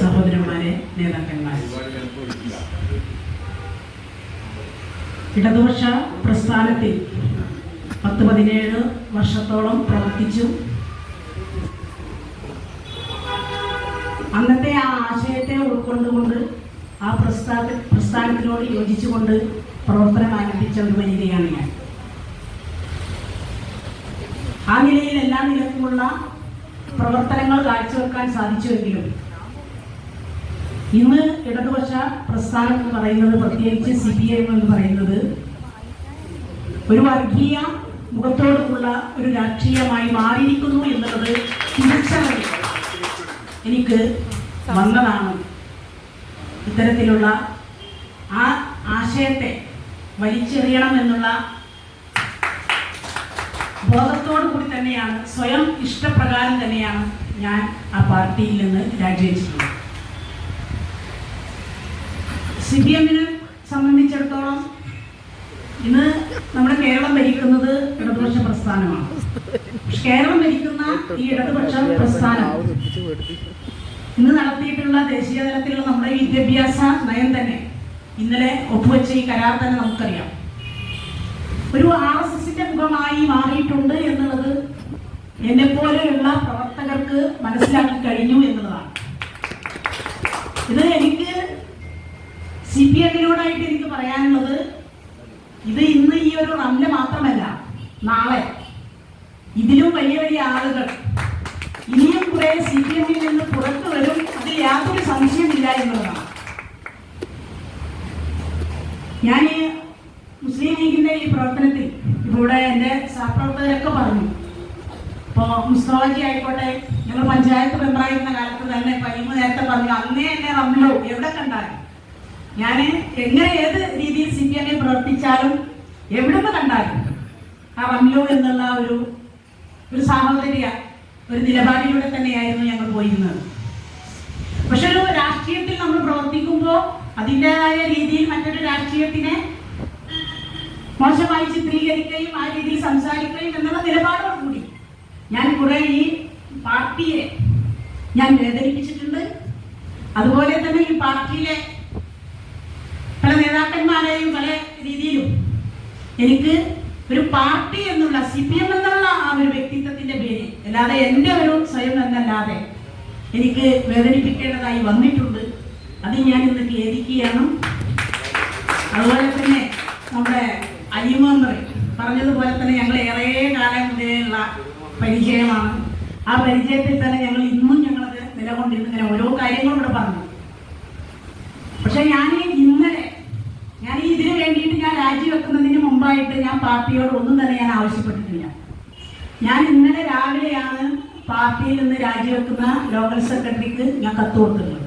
സഹോദരന്മാരെ നേതാക്കന്മാരെ. ഇടതുപക്ഷ പ്രസ്ഥാനത്തിൽ പത്ത് പതിനേഴ് വർഷത്തോളം പ്രവർത്തിച്ചു. അന്നത്തെ ആ ആശയത്തെ ഉൾക്കൊണ്ടുകൊണ്ട് ആ പ്രസ്ഥാന പ്രസ്ഥാനത്തിനോട് യോജിച്ചുകൊണ്ട് പ്രവർത്തനം ആരംഭിച്ച ഒരു വനിതയാണ് ഞാൻ. ആ നിലയിൽ എല്ലാ നിലക്കുമുള്ള പ്രവർത്തനങ്ങൾ കാഴ്ചവെക്കാൻ സാധിച്ചുവെങ്കിലും ഇന്ന് ഇടതുപക്ഷ പ്രസ്ഥാനം എന്ന് പറയുന്നത് പ്രത്യേകിച്ച് സി പി എം എന്ന് പറയുന്നത് ഒരു വർഗീയ മുഖത്തോടുള്ള ഒരു രാഷ്ട്രീയമായി മാറിയിരിക്കുന്നു എന്നുള്ളത് തിരിച്ചറിവ് എനിക്ക് വന്നതാണ് ഇത്തരത്തിലുള്ള ആ ആശയത്തെ വലിച്ചെറിയണം എന്നുള്ള ബോധത്തോടു കൂടി തന്നെയാണ് സ്വയം ഇഷ്ടപ്രകാരം തന്നെയാണ് ഞാൻ ആ പാർട്ടിയിൽ നിന്ന് രാജിവെച്ചിട്ടുള്ളത്. സി പി എമ്മിനെ സംബന്ധിച്ചിടത്തോളം ഇന്ന് നമ്മുടെ കേരളം ഭരിക്കുന്നത് ഇടതുപക്ഷ പ്രസ്ഥാനമാണ്. കേരളം ഭരിക്കുന്ന ഈ ഇടതുപക്ഷ പ്രസ്ഥാനം ഇന്ന് നടത്തിയിട്ടുള്ള ദേശീയ തലത്തിലുള്ള നമ്മുടെ വിദ്യാഭ്യാസ നയം തന്നെ ഇന്നലെ ഒപ്പുവെച്ച ഈ കരാർ തന്നെ നമുക്കറിയാം. ഒരു ആർ എസ് എസിന്റെ മുഖമായി മാറിയിട്ടുണ്ട് എന്നുള്ളത് എന്നെ പോലെയുള്ള പ്രവർത്തകർക്ക് മനസ്സിലാക്കി കഴിഞ്ഞു എന്നുള്ളതാണ് ഇത് എനിക്ക് സി പി എമ്മിനോടായിട്ട് എനിക്ക് പറയാനുള്ളത് ഇത് ഇന്ന് ഈ ഒരു റംല മാത്രമല്ല നാളെ. ഇതിലും വലിയ വലിയ ആളുകൾ. ഇനിയും കുറെ സി പി എമ്മിൽ നിന്ന് പുറത്തു വരും. അത് യാതൊരു സംശയമില്ല എന്നുള്ളതാണ്. ഞാൻ ഈ മുസ്ലിം ലീഗിന്റെ ഈ പ്രവർത്തനത്തിൽ ഇവിടെ എന്റെ സഹപ്രവർത്തകരൊക്കെ പറഞ്ഞു. ഇപ്പോൾ മുസ്തോളജി ആയിക്കോട്ടെ ഞങ്ങൾ പഞ്ചായത്ത് മെമ്പറായിരുന്ന കാലത്ത് തന്നെ പയ്യമ്മ നേരത്തെ പറഞ്ഞു അന്നേ എന്നെ റംലോ എവിടെ കണ്ടാലും ഞാൻ എങ്ങനെ ഏത് രീതിയിൽ സി പി എമ്മിൽ പ്രവർത്തിച്ചാലും എവിടുന്ന് കണ്ടാലും ആ വന്നു എന്നുള്ള ഒരു ഒരു സാഹോദര്യ ഒരു നിലപാടിലൂടെ തന്നെയായിരുന്നു ഞങ്ങൾ പോയിരുന്നത്. പക്ഷെ ഒരു രാഷ്ട്രീയത്തിൽ നമ്മൾ പ്രവർത്തിക്കുമ്പോൾ അതിന്റെതായ രീതിയിൽ മറ്റൊരു രാഷ്ട്രീയത്തിനെ മോശമായി ചിത്രീകരിക്കുകയും ആ രീതിയിൽ സംസാരിക്കുകയും എന്നുള്ള നിലപാടോട് കൂടി ഞാൻ കുറെ ഈ പാർട്ടിയെ ഞാൻ വേദനിപ്പിച്ചിട്ടുണ്ട്. അതുപോലെ തന്നെ ഈ പാർട്ടിയിലെ പല നേതാക്കന്മാരെയും പല രീതിയിലും എനിക്ക് ഒരു പാർട്ടി എന്നുള്ള സി പി എം എന്നുള്ള ആ ഒരു വ്യക്തിത്വത്തിന്റെ പേര് അല്ലാതെ എന്റെ ഒരു സ്വയം എന്നല്ലാതെ എനിക്ക് വേദനിപ്പിക്കേണ്ടതായി വന്നിട്ടുണ്ട്. അത് ഞാൻ ഇന്ന് ഖേദിക്കുകയാണ്. അതുപോലെ തന്നെ നമ്മുടെ അയ്യമെന്ന് പറഞ്ഞതുപോലെ തന്നെ ഞങ്ങൾ ഏറെ കാലം മുതലുള്ള പരിചയമാണ്. ആ പരിചയത്തിൽ തന്നെ ഞങ്ങൾ ഇന്നും ഞങ്ങളത് നിലകൊണ്ടിരുന്നു ഇങ്ങനെ ഓരോ കാര്യങ്ങളും ഇവിടെ പറഞ്ഞു പക്ഷെ ഞാൻ ഇന്നലെ ഞാൻ ഈ ഇതിനു വേണ്ടിയിട്ട് ഞാൻ രാജിവെക്കുന്നതിന് മുമ്പായിട്ട് ഞാൻ പാർട്ടിയോട് ഒന്നും തന്നെ ഞാൻ ആവശ്യപ്പെട്ടിട്ടില്ല. ഞാൻ ഇന്നലെ രാവിലെയാണ് പാർട്ടിയിൽ നിന്ന് രാജിവെക്കുന്ന ലോക്കൽ സെക്രട്ടറിക്ക് ഞാൻ കത്ത് കൊടുക്കുന്നത്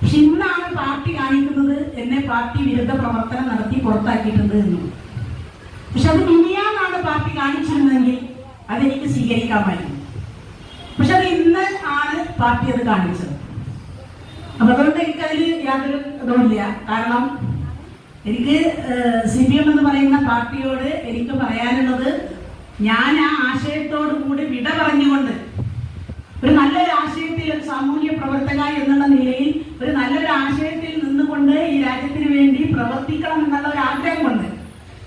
പക്ഷെ ഇന്നാണ് പാർട്ടി കാണിക്കുന്നത് എന്നെ പാർട്ടി വിരുദ്ധ പ്രവർത്തനം നടത്തി പുറത്താക്കിയിട്ടുണ്ട് എന്നും. പക്ഷെ അത് മിനിയാന്നാണ് പാർട്ടി കാണിച്ചിരുന്നെങ്കിൽ അതെനിക്ക് സ്വീകരിക്കാമായിരുന്നു. പക്ഷെ അത് ഇന്ന് ആണ് പാർട്ടി അത് കാണിച്ചത്. അപ്പൊ അതുകൊണ്ട് എനിക്കതിൽ യാതൊരു ഇതുമില്ല. കാരണം എനിക്ക് സി പി എം എന്ന് പറയുന്ന പാർട്ടിയോട് എനിക്ക് പറയാനുള്ളത് ഞാൻ ആ ആശയത്തോടു കൂടി വിട പറഞ്ഞുകൊണ്ട് ഒരു നല്ലൊരു ആശയത്തിൽ ഒരു സാമൂഹ്യ പ്രവർത്തക എന്നുള്ള നിലയിൽ ഒരു നല്ലൊരു ആശയത്തിൽ നിന്നുകൊണ്ട് ഈ രാജ്യത്തിന് വേണ്ടി പ്രവർത്തിക്കണം എന്നുള്ള ഒരു ആഗ്രഹം കൊണ്ട്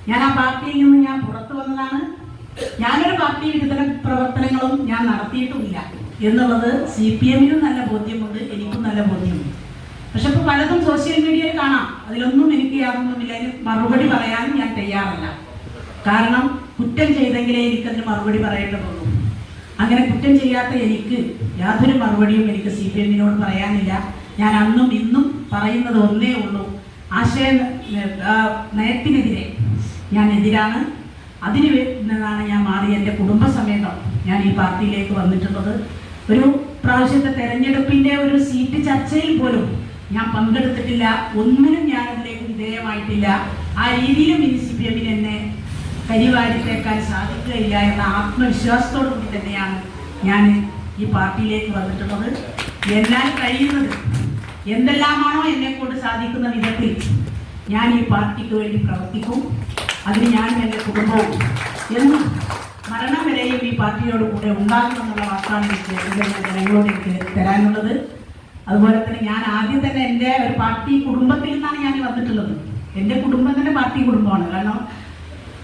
ഞാൻ ആ പാർട്ടിയിൽ നിന്ന് ഞാൻ പുറത്തു വന്നതാണ്. ഞാനൊരു പാർട്ടി വിരുദ്ധ പ്രവർത്തനങ്ങളും ഞാൻ നടത്തിയിട്ടുമില്ല എന്നുള്ളത് സി പി എമ്മിനും നല്ല ബോധ്യമുണ്ട് എനിക്കും നല്ല ബോധ്യമുണ്ട്. പക്ഷെ ഇപ്പൊ പലതും സോഷ്യൽ മീഡിയയിൽ കാണാം. അതിലൊന്നും എനിക്ക് യാതൊന്നുമില്ല. അതിന് മറുപടി പറയാനും ഞാൻ തയ്യാറല്ല. കാരണം കുറ്റം ചെയ്തെങ്കിലേ എനിക്കതിന് മറുപടി പറയേണ്ടതുള്ളൂ. അങ്ങനെ കുറ്റം ചെയ്യാത്ത എനിക്ക് യാതൊരു മറുപടിയും എനിക്ക് സി പി എമ്മിനോട് പറയാനില്ല. ഞാൻ അന്നും ഇന്നും പറയുന്നത് ഒന്നേ ഉള്ളൂ. ആശയ നയത്തിനെതിരെ ഞാൻ എതിരാണ്. അതിന് നിന്നാണ് ഞാൻ മാറി എന്റെ കുടുംബസമേതം ഞാൻ ഈ പാർട്ടിയിലേക്ക് വന്നിട്ടുള്ളത്. ഒരു പ്രാവശ്യത്തെ തെരഞ്ഞെടുപ്പിന്റെ ഒരു സീറ്റ് ചർച്ചയിൽ പോലും ഞാൻ പങ്കെടുത്തിട്ടില്ല ഒന്നിനും ഞാൻ അതിലേക്ക് വിധേയമായിട്ടില്ല. ആ പി എമ്മിന് എന്നെ കരിവാരിത്തേക്കാൻ സാധിക്കുകയില്ല എന്ന ആത്മവിശ്വാസത്തോടു കൂടി തന്നെയാണ് ഞാൻ ഈ പാർട്ടിയിലേക്ക് വന്നിട്ടുള്ളത്. എന്നാൽ കഴിയുന്നത് എന്തെല്ലാമാണോ എന്നെ കൊണ്ട് സാധിക്കുന്ന വിധത്തിൽ ഞാൻ ഈ പാർട്ടിക്ക് വേണ്ടി പ്രവർത്തിക്കും. അതിന് ഞാൻ എന്റെ കുടുംബവും എന്നും മരണം വരെയും ഈ പാർട്ടിയോട് കൂടെ ഉണ്ടാകുമെന്നുള്ള വാക്കാണ് എനിക്ക് ജനങ്ങളോട് എനിക്ക് തരാനുള്ളത്. അതുപോലെ തന്നെ ഞാൻ ആദ്യം തന്നെ എന്റെ ഒരു പാർട്ടി കുടുംബത്തിൽ നിന്നാണ് ഞാൻ വന്നിട്ടുള്ളത്. എന്റെ കുടുംബം തന്നെ പാർട്ടി കുടുംബമാണ്. കാരണം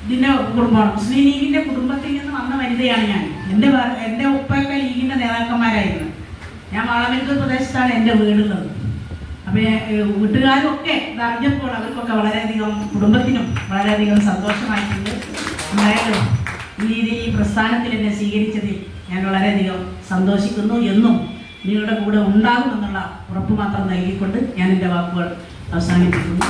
ഇതിന്റെ കുടുംബമാണ്. മുസ്ലിം ലീഗിന്റെ കുടുംബത്തിൽ നിന്ന് വന്ന വനിതയാണ് ഞാൻ. എന്റെ എന്റെ ഉപ്പയൊക്കെ ലീഗിന്റെ നേതാക്കന്മാരായിരുന്നു. ഞാൻ വളമെങ്കിൽ പ്രദേശത്താണ് എന്റെ വീടുള്ളത്. അപ്പോൾ വീട്ടുകാരൊക്കെ ഇതറിഞ്ഞപ്പോൾ അവർക്കൊക്കെ വളരെയധികം കുടുംബത്തിനും വളരെയധികം സന്തോഷമായിട്ടുണ്ട്. എന്തായാലും ഈ രീതിയിൽ പ്രസ്ഥാനത്തിൽ എന്നെ സ്വീകരിച്ചതിൽ ഞാൻ വളരെയധികം സന്തോഷിക്കുന്നു എന്നും നിങ്ങളുടെ കൂടെ ഉണ്ടാകുമെന്നുള്ള ഉറപ്പ് മാത്രം നൽകിക്കൊണ്ട് ഞാൻ എന്റെ വാക്കുകൾ അവസാനിപ്പിക്കുന്നു.